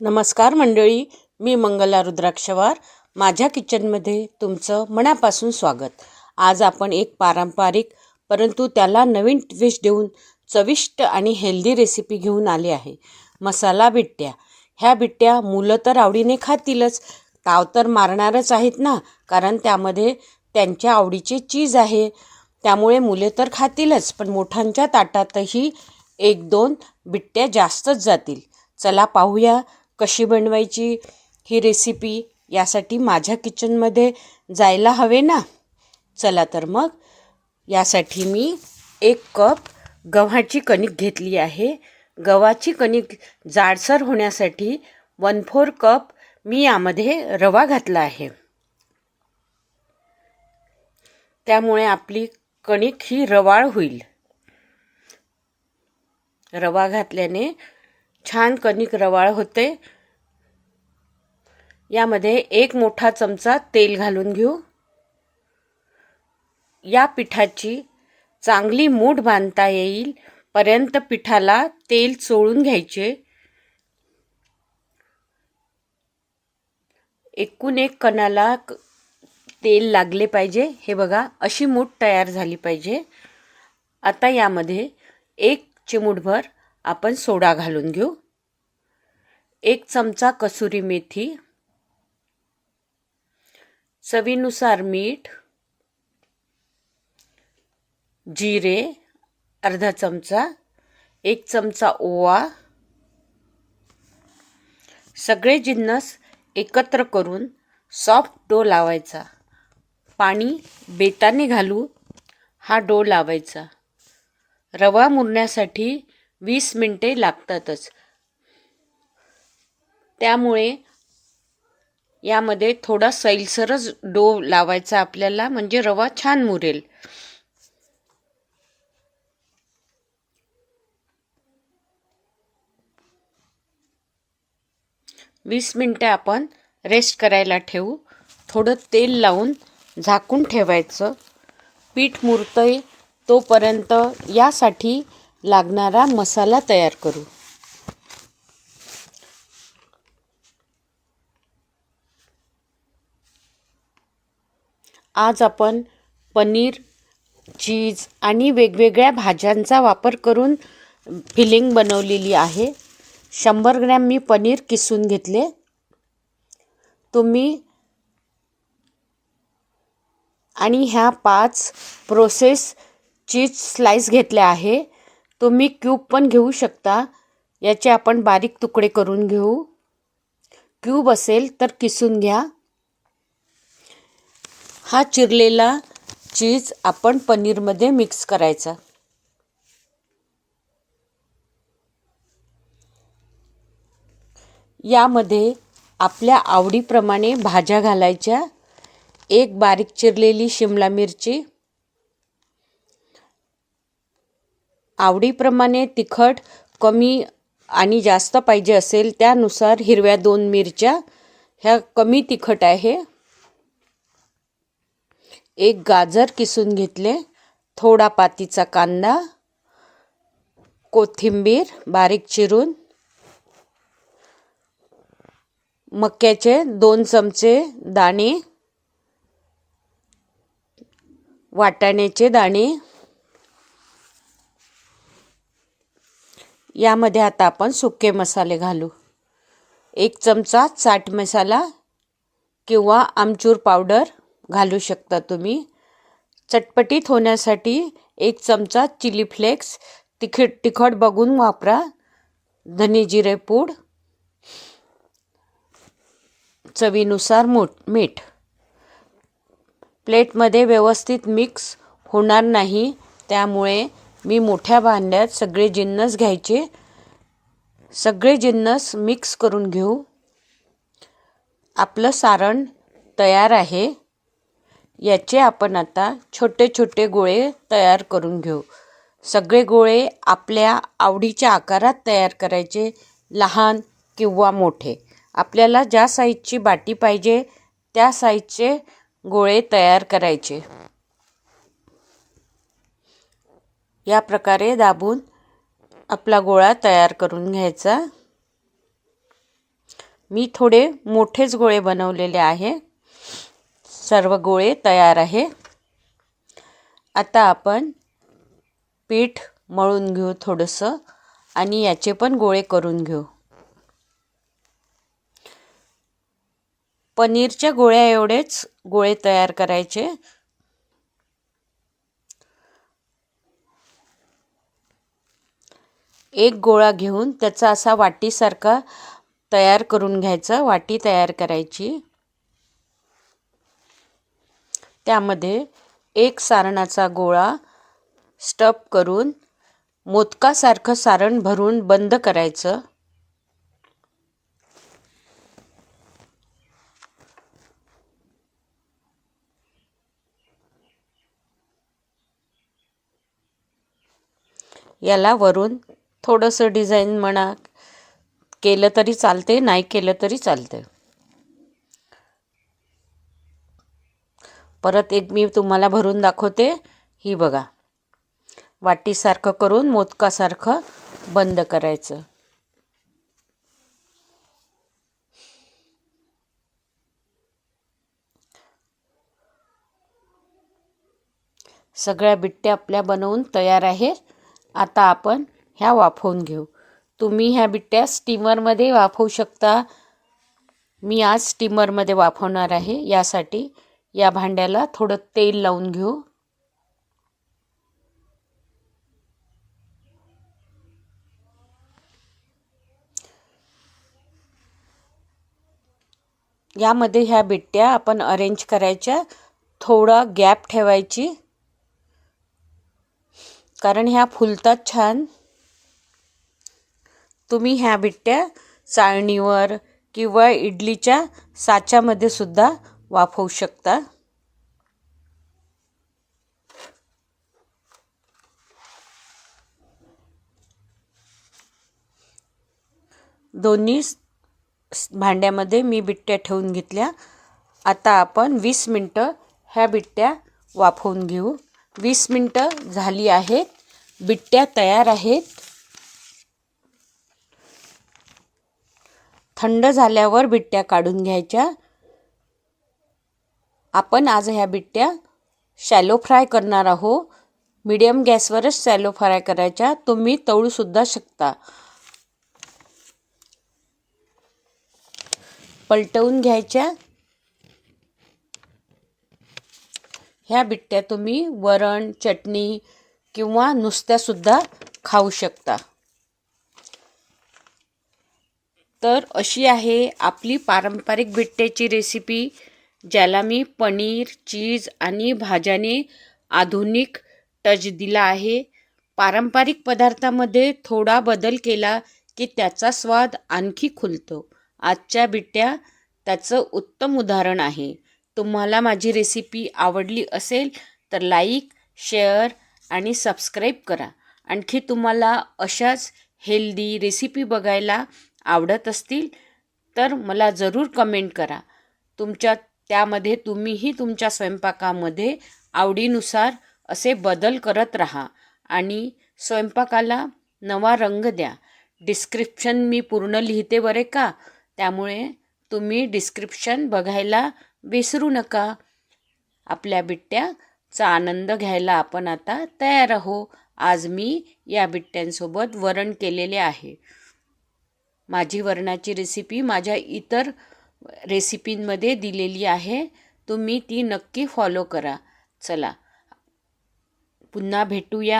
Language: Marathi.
नमस्कार मंडळी मी मंगला रुद्राक्षवार. माझ्या किचनमध्ये तुमचं मनापासून स्वागत. आज आपण एक पारंपरिक परंतु त्याला नवीन ट्विस्ट देऊन चविष्ट आणि हेल्दी रेसिपी घेऊन आले आहे. मसाला बिट्ट्या. ह्या बिट्ट्या मुलं तर आवडीने खातीलच. ताव तर मारणारच आहेत ना कारण त्यामध्ये त्यांच्या आवडीचे चीज आहे. त्यामुळे मुले तर खातीलच पण मोठ्यांच्या ताटातही एक दोन बिट्ट्या जास्तच जातील. चला पाहूया कशी बनवायची ही रेसिपी यासाठी माझ्या किचनमध्ये जायला हवे ना? चला तर मग. यासाठी मी एक कप गव्हाची कणिक घेतली आहे. गव्हाची कणिक जाडसर होण्यासाठी वन फोर कप मी यामध्ये रवा घातला आहे. त्यामुळे आपली कणिक ही रवाळ होईल. रवा घातल्याने छान कणिक रवाळ होते. यामध्ये एक मोठा चमचा तेल घालून घेऊ. या पिठाची चांगली मूठ बांधता येईल पर्यंत पिठाला तेल चोळून घ्यायचे. एकूण एक कणाला तेल लागले पाहिजे. हे बघा अशी मूठ तयार झाली पाहिजे. आता यामध्ये एक चिमूटभर आपण सोडा घालून घेऊ. एक चमचा कसुरी मेथी चवीनुसार मीठ जिरे अर्धा चमचा एक चमचा ओवा. सगळे जिन्नस एकत्र करून सॉफ्ट डो लावायचा. पाणी बेताने घालू हा डो लावायचा. रवा मुरण्यासाठी वीस मिनटे लागतातच. त्यामुळे यामध्ये थोडा सैलसरच डो लावायचा आपल्याला म्हणजे रवा छान मुरेल. वीस मिनटं आपण रेस्ट करायला ठेवू. थोडं तेल लावून झाकून ठेवायचं. पीठ मुरतंय तोपर्यंत यासाठी लागणारा मसाला तयार करू. आज आपण पनीर चीज आणि वेगवेगळ्या भाज्यांचा वापर करून फिलिंग बनवलेली आहे. शंभर ग्रॅम मी पनीर किसून घेतले. तुम्ही आणि ह्या पाच प्रोसेस चीज स्लाइस घेतल्या आहे. तुम्ही क्यूब पण घेऊ शकता. याचे आपण बारीक तुकडे करून घेऊ. क्यूब असेल तर किसून घ्या. हा चिरलेला चीज आपण पनीरमध्ये मिक्स करायचा. यामध्ये आपल्या आवडीप्रमाणे भाज्या घालायच्या. एक बारीक चिरलेली शिमला मिरची. आवडीप्रमाणे तिखट कमी आणि जास्त पाहिजे असेल त्यानुसार हिरव्या दोन मिरच्या. ह्या कमी तिखट आहे. एक गाजर किसून घेतले. थोडा पातीचा कांदा. कोथिंबीर बारीक चिरून. मक्याचे दोन चमचे दाणे. वाटाण्याचे दाणे. यामध्ये आता आपण सुके मसाले घालू. एक चमचा चाट मसाला किंवा आमचूर पावडर घालू शकता तुम्ही. चटपटीत होण्यासाठी एक चमचा चिली फ्लेक्स तिखट तिखट बघून वापरा. धने जिरे पूड. चवीनुसार मूठ मीठ. प्लेटमध्ये व्यवस्थित मिक्स होणार नाही त्यामुळे मी मोठ्या भांड्यात सगळे जिन्नस घ्यायचे. सगळे जिन्नस मिक्स करून घेऊ. आपलं सारण तयार आहे. याचे आपण आता छोटे छोटे गोळे तयार करून घेऊ. सगळे गोळे आपल्या आवडीच्या आकारात तयार करायचे लहान किंवा मोठे. आपल्याला ज्या साईजची बाटी पाहिजे त्या साईजचे गोळे तयार करायचे. या प्रकारे दाबून आपला गोळा तयार करून घ्यायचा. मी थोडे मोठेच गोळे बनवलेले आहे. सर्व गोळे तयार आहे. आता आपण पीठ मळून घेऊ थोडंसं आणि याचे पण गोळे करून घेऊ. पनीरच्या गोळ्या एवढेच गोळे तयार करायचे. एक गोळा घेऊन त्याचा असा वाटीसारखा तयार करून घ्यायचा वाटी तयार करायची. त्यामध्ये एक सारणाचा गोळा स्टप करून मोदकासारखं सारण भरून बंद करायचं. याला वरून थोडंसं डिझाईन म्हणा केलं तरी चालते नाही केलं तरी चालते. परत एक मी तुम्हाला भरून दाखवते ही बघा. वाटीसारखं करून मोदकासारखं बंद करायचं. सगळ्या बिट्ट्या आपल्या बनवून तयार आहे आता आपण ह्या वाफवून घेऊ. तुम्ही ह्या बिट्ट्या स्टीमरमध्ये वाफवू शकता. मी आज स्टीमरमध्ये वाफवणार आहे. यासाठी या भांड्याला थोडं तेल लावून घेऊ. यामध्ये ह्या बिट्ट्या आपण अरेंज करायच्या. थोडा गॅप ठेवायची. कारण ह्या फुलतात छान. तुम्ही ह्या बिट्ट्या चाळणीवर किंवा इडलीच्या साच्यामध्ये सुद्धा वाफवू शकता. दोन्ही भांड्यामध्ये मी बिट्ट्या ठेवून घेतल्या. आता आपण वीस मिनटं ह्या बिट्ट्या वाफवून घेऊ. वीस मिनटं झाली आहेत. बिट्ट्या तयार आहेत. थंड झाल्यावर बिट्ट्या काढून घ्यायच्या. आपण आज ह्या बिट्ट्या शॅलो फ्राय करणार आहो मिडियम गॅसवरच शॅलो फ्राय करायच्या. तुम्ही तळूसुद्धा शकता. पलटवून घ्यायच्या. ह्या बिट्ट्या तुम्ही वरण चटणी किंवा नुसत्यासुद्धा खाऊ शकता. तर अशी आहे आपली पारंपरिक बिट्ट्याची रेसिपी ज्याला मी पनीर चीज आणि भाज्याने आधुनिक टच दिला आहे. पारंपरिक पदार्थामध्ये थोडा बदल केला की त्याचा स्वाद आणखी खुलतो. आजच्या बिट्ट्या त्याचं उत्तम उदाहरण आहे. तुम्हाला माझी रेसिपी आवडली असेल तर लाईक शेअर आणि सबस्क्राईब करा. आणखी तुम्हाला अशाच हेल्दी रेसिपी बघायला आवडत असतील तर मला जरूर कमेंट करा. तुमच्या त्यामध्ये तुम्हीही तुमच्या स्वयंपाकामध्ये आवडीनुसार असे बदल करत राहा आणि स्वयंपाकाला नवा रंग द्या. डिस्क्रिप्शन मी पूर्ण लिहिते बरे का? त्यामुळे तुम्ही डिस्क्रिप्शन बघायला विसरू नका. आपल्या बिट्ट्याचा आनंद घ्यायला आपण आता तयार आहो आज मी या बिट्ट्यांसोबत वरण केलेले आहे. माझी वरणाची रेसिपी माझ्या इतर रेसिपींमध्ये दिलेली आहे. तुम्ही ती नक्की फॉलो करा. चला. पुन्हा भेटूया.